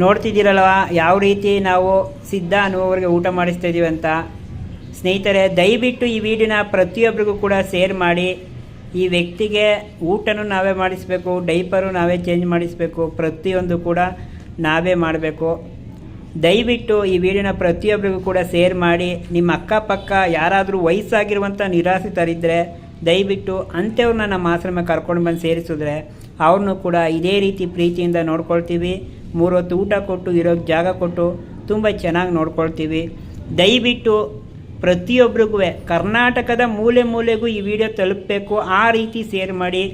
ನೋಡ್ತಿದ್ದೀರಲ್ವ? ಯಾವ ರೀತಿ ನಾವು ಸಿದ್ಧ ಅನ್ನುವವರಿಗೆ ಊಟ ಮಾಡಿಸ್ತಾ ಇದೀವಿ ಅಂತ? ಸ್ನೇಹಿತರೆ, ದಯವಿಟ್ಟು ಈ ವಿಡಿಯೋನ ಪ್ರತಿಯೊಬ್ಬರಿಗೂ ಕೂಡ ಶೇರ್ ಮಾಡಿ. ಈ ವ್ಯಕ್ತಿಗೆ ಊಟನೂ ನಾವೇ ಮಾಡಿಸ್ಬೇಕು, ಡೈಪರು ನಾವೇ ಚೇಂಜ್ ಮಾಡಿಸ್ಬೇಕು, ಪ್ರತಿಯೊಂದು ಕೂಡ ನಾವೇ ಮಾಡಬೇಕು. ದಯವಿಟ್ಟು ಈ ವಿಡಿಯೋನ ಪ್ರತಿಯೊಬ್ಬರಿಗೂ ಕೂಡ ಶೇರ್ ಮಾಡಿ. ನಿಮ್ಮ ಅಕ್ಕಪಕ್ಕ ಯಾರಾದರೂ ವಯಸ್ಸಾಗಿರುವಂಥ ನಿರಾಶ್ರಿತರಿದ್ದರೆ ದಯವಿಟ್ಟು ಅಂಥವ್ರನ್ನ ನಮ್ಮ ಆಶ್ರಮ ಕರ್ಕೊಂಡು ಬಂದು ಸೇರಿಸಿದ್ರೆ ಅವ್ರನ್ನೂ ಕೂಡ ಇದೇ ರೀತಿ ಪ್ರೀತಿಯಿಂದ ನೋಡ್ಕೊಳ್ತೀವಿ. ಮೂರೊತ್ತು ಊಟ ಕೊಟ್ಟು ಇರೋಕ್ಕೆ ಜಾಗ ಕೊಟ್ಟು ತುಂಬ ಚೆನ್ನಾಗಿ ನೋಡ್ಕೊಳ್ತೀವಿ. ದಯವಿಟ್ಟು ಪ್ರತಿಯೊಬ್ಬರಿಗೂ ಕರ್ನಾಟಕದ ಮೂಲೆ ಮೂಲೆಗೂ ಈ ವಿಡಿಯೋ ತಲುಪಬೇಕು, ಆ ರೀತಿ ಸೇರ್ ಮಾಡಿ.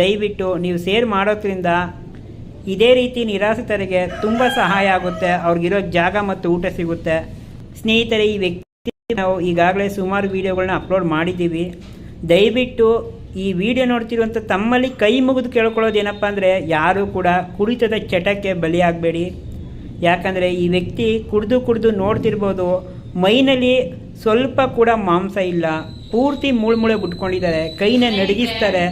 ದಯವಿಟ್ಟು ನೀವು ಸೇರ್ ಮಾಡೋದ್ರಿಂದ ಇದೇ ರೀತಿ ನಿರಾಶ್ರಿತರಿಗೆ ತುಂಬ ಸಹಾಯ ಆಗುತ್ತೆ, ಅವ್ರಿಗಿರೋ ಜಾಗ ಮತ್ತು ಊಟ ಸಿಗುತ್ತೆ. ಸ್ನೇಹಿತರೆ, ಈ ವ್ಯಕ್ತಿ ನಾವು ಈಗಾಗಲೇ ಸುಮಾರು ವಿಡಿಯೋಗಳನ್ನ ಅಪ್ಲೋಡ್ ಮಾಡಿದ್ದೀವಿ. ದಯವಿಟ್ಟು ಈ ವಿಡಿಯೋ ನೋಡ್ತಿರುವಂಥ ತಮ್ಮಲ್ಲಿ ಕೈ ಮುಗಿದು ಕೇಳ್ಕೊಳ್ಳೋದು ಏನಪ್ಪ ಅಂದರೆ ಯಾರೂ ಕೂಡ ಕುಡಿತದ ಚಟಕ್ಕೆ ಬಲಿಯಾಗಬೇಡಿ. ಯಾಕಂದರೆ ಈ ವ್ಯಕ್ತಿ ಕುಡಿದು ಕುಡಿದು ನೋಡ್ತಿರ್ಬೋದು, ಮೈನಲ್ಲಿ ಸ್ವಲ್ಪ ಕೂಡ ಮಾಂಸ ಇಲ್ಲ, ಪೂರ್ತಿ ಮೂಳ್ಮೂಳೆ ಬಿಟ್ಕೊಂಡಿದ್ದಾರೆ, ಕೈನ ನಡಗಿಸ್ತಾರೆ.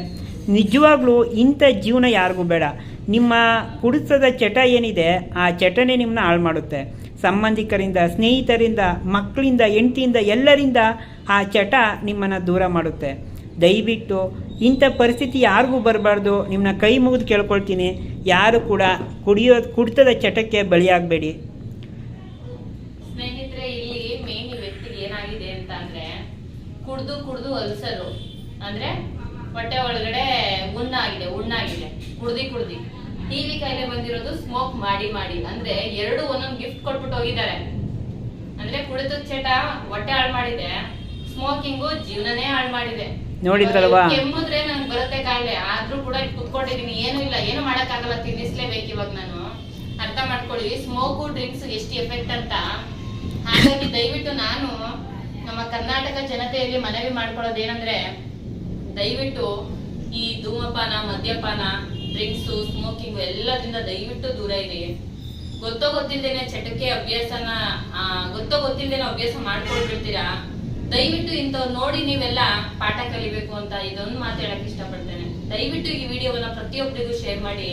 ನಿಜವಾಗ್ಲೂ ಇಂಥ ಜೀವನ ಯಾರಿಗೂ ಬೇಡ. ನಿಮ್ಮ ಕುಡಿತದ ಚಟ ಏನಿದೆ, ಆ ಚಟನೇ ನಿಮ್ಮನ್ನ ಹಾಳು ಮಾಡುತ್ತೆ. ಸಂಬಂಧಿಕರಿಂದ, ಸ್ನೇಹಿತರಿಂದ, ಮಕ್ಕಳಿಂದ, ಹೆಂಡತಿಯಿಂದ ಎಲ್ಲರಿಂದ ಆ ಚಟ ನಿಮ್ಮನ್ನು ದೂರ ಮಾಡುತ್ತೆ. ದಯವಿಟ್ಟು ಇಂಥ ಪರಿಸ್ಥಿತಿ ಯಾರಿಗೂ ಬರಬಾರ್ದು. ನಿಮ್ಮನ್ನ ಕೈ ಮುಗಿದು ಕೇಳ್ಕೊಳ್ತೀನಿ. ಯಾರು ಕೂಡ ಕುಡಿಯೋ, ಕುಡಿತದ ಚಟಕ್ಕೆ ಬಳಿಯಾಗಬೇಡಿ ಸ್ನೇಹಿತರೆ, ಇಲ್ಲಿ ಮೇನ್ ವ್ಯಕ್ತಿಗೆ ಏನಾಗಿದೆ ಅಂತ ಅಂದ್ರೆ, ಕುಡ್ದು ಕುಡ್ದು ಅಲ್ಸರು. ಅಂದ್ರೆ ಹೊಟ್ಟೆ ಒಳಗಡೆ ಉಣ್ಣಾಗಿದೆ ಉಣ್ಣಾಗಿದೆ. ಕುಡ್ದಿ ಕುಡ್ದಿ. ಟಿವಿ ಕಾಯಿಲೆ ಬಂದಿರೋದು ಸ್ಮೋಕ್ ಮಾಡಿ ಮಾಡಿ. ಅಂದ್ರೆ ಎರಡು ಒಂದೊಂದು ಗಿಫ್ಟ್ ಕೊಟ್ಬಿಟ್ಟು ಹೋಗಿದ್ದಾರೆ. ಅಂದ್ರೆ ಕುಡಿದ ಚಟ ಹೊಟ್ಟೆ ಹಾಳು ಮಾಡಿದೆ. ಸ್ಮೋಕಿಂಗು ಜೀವನನೇ ಹಾಳು ಮಾಡಿದೆ. ನೋಡಿದ್ರಲ್ವಾ? ಕೆಮ್ಮುದ್ರೆ ನಂಗೆ ಬರುತ್ತೆ ಕಾಯಿಲೆ. ಆದ್ರೂ ಕೂಡ ಕುತ್ಕೊಂಡಿದೀನಿ. ಏನು ಇಲ್ಲ. ಏನು ಮಾಡಕ್ಕಾಗಲ್ಲ. ತಿನ್ನಿಸ್ಲೇಬೇಕು ಇವಾಗ ನಾನು. ಅರ್ಥ ಮಾಡ್ಕೊಳ್ಳಿ. ಸ್ಮೋಕು ಡ್ರಿಂಕ್ಸ್ ಎಷ್ಟು ಎಫೆಕ್ಟ್ ಅಂತ. ಹಾಗಾಗಿ ದಯವಿಟ್ಟು ನಾನು ನಮ್ಮ ಕರ್ನಾಟಕ ಜನತೆಯಲ್ಲಿ ಮನವಿ ಮಾಡ್ಕೊಳ್ಳೋದು ಏನಂದ್ರೆ ದಯವಿಟ್ಟು ಈ ಧೂಮಪಾನ ಮದ್ಯಪಾನ ಡ್ರಿಂಕ್ಸ್ ಸ್ಮೋಕಿಂಗ್ ಎಲ್ಲದಿಂದ ದಯವಿಟ್ಟು ದೂರ ಇರಿ. ಗೊತ್ತೋ ಗೊತ್ತಿಲ್ದೇನೆ ಚಟಕ್ಕೆ ಅಭ್ಯಾಸನ ಗೊತ್ತೋ ಗೊತ್ತಿಲ್ದೇನೆ ಅಭ್ಯಾಸ ಮಾಡ್ಕೊಳ್ಬಿಡ್ತೀರಾ? ದಯವಿಟ್ಟು ಇಂಥವ್ ನೋಡಿ ನೀವೆಲ್ಲ ಪಾಠ ಕಲಿಬೇಕು ಅಂತ ಇದೊಂದು ಮಾತು ಹೇಳಕ್ ಇಷ್ಟಪಡ್ತೇನೆ. ದಯವಿಟ್ಟು ಈ ವಿಡಿಯೋವನ್ನ ಪ್ರತಿಯೊಬ್ಬರಿಗೂ ಶೇರ್ ಮಾಡಿ.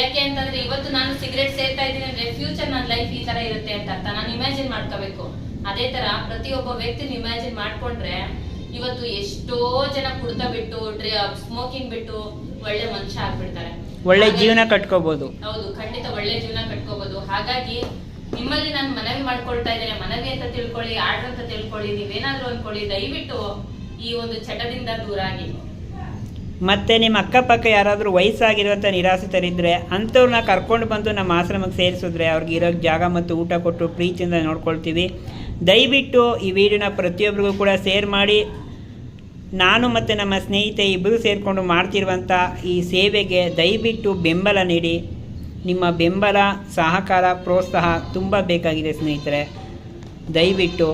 ಯಾಕೆ ಅಂತಂದ್ರೆ ಇವತ್ತು ನಾನು ಸಿಗರೇಟ್ ಸೇರ್ತಾ ಇದ್ದೀನಿ ಅಂದ್ರೆ ಫ್ಯೂಚರ್ ನನ್ನ ಲೈಫ್ ಈ ತರ ಇರುತ್ತೆ ಅಂತ ಅರ್ಥ ನಾನು ಇಮ್ಯಾಜಿನ್ ಮಾಡ್ಕೋಬೇಕು. ಅದೇ ತರ ಪ್ರತಿಯೊಬ್ಬ ವ್ಯಕ್ತಿನ ಇಮ್ಯಾಜಿನ್ ಮಾಡ್ಕೊಂಡ್ರೆ ಇವತ್ತು ಎಷ್ಟೋ ಜನ ಕುಡಿತ ಬಿಟ್ಟು ಸ್ಮೋಕಿಂಗ್ ಬಿಟ್ಟು ಒಳ್ಳೆ ಮನುಷ್ಯ ಆಗ್ಬಿಡ್ತಾರೆ. ಒಳ್ಳೆ ಜೀವನ ಕಟ್ಕೋಬಹುದು ಹೌದು ಖಂಡಿತ ಒಳ್ಳೆ ಜೀವನ ಕಟ್ಕೋಬಹುದು ಹಾಗಾಗಿ ನಿಮ್ಮಲ್ಲಿ ನಾನು ಮನವಿ ಮಾಡ್ಕೊಳ್ತಾ ಇದ್ದೇನೆ, ಮನವಿ ಅಂತ ತಿಳ್ಕೊಳ್ಳಿ, ಆರ್ಡರ್ ಅಂತ ತಿಳ್ಕೊಳ್ಳಿ, ನೀವೇನಾದ್ರೂ ಅನ್ಕೊಳ್ಳಿ ದಯವಿಟ್ಟು ಈ ಒಂದು ಚಟದಿಂದ ದೂರ ಆಗಿ. ಮತ್ತೆ ನಿಮ್ಮ ಅಕ್ಕಪಕ್ಕ ಯಾರಾದರೂ ವಯಸ್ಸಾಗಿರುವಂಥ ನಿರಾಶ್ರಿತರಿದ್ದರೆ ಅಂಥವ್ರನ್ನ ಕರ್ಕೊಂಡು ಬಂದು ನಮ್ಮ ಆಶ್ರಮಕ್ಕೆ ಸೇರಿಸಿದ್ರೆ ಅವ್ರಿಗೆ ಇರೋಕ್ಕೆ ಜಾಗ ಮತ್ತು ಊಟ ಕೊಟ್ಟು ಪ್ರೀತಿಯಿಂದ ನೋಡ್ಕೊಳ್ತೀವಿ. ದಯವಿಟ್ಟು ಈ ವಿಡಿಯೋನ ಪ್ರತಿಯೊಬ್ಬರಿಗೂ ಕೂಡ ಶೇರ್ ಮಾಡಿ. ನಾನು ಮತ್ತು ನಮ್ಮ ಸ್ನೇಹಿತೆ ಇಬ್ಬರು ಸೇರಿಕೊಂಡು ಮಾಡ್ತಿರುವಂಥ ಈ ಸೇವೆಗೆ ದಯವಿಟ್ಟು ಬೆಂಬಲ ನೀಡಿ. ನಿಮ್ಮ ಬೆಂಬಲ ಸಹಕಾರ ಪ್ರೋತ್ಸಾಹ ತುಂಬ ಬೇಕಾಗಿದೆ ಸ್ನೇಹಿತರೆ. ದಯವಿಟ್ಟು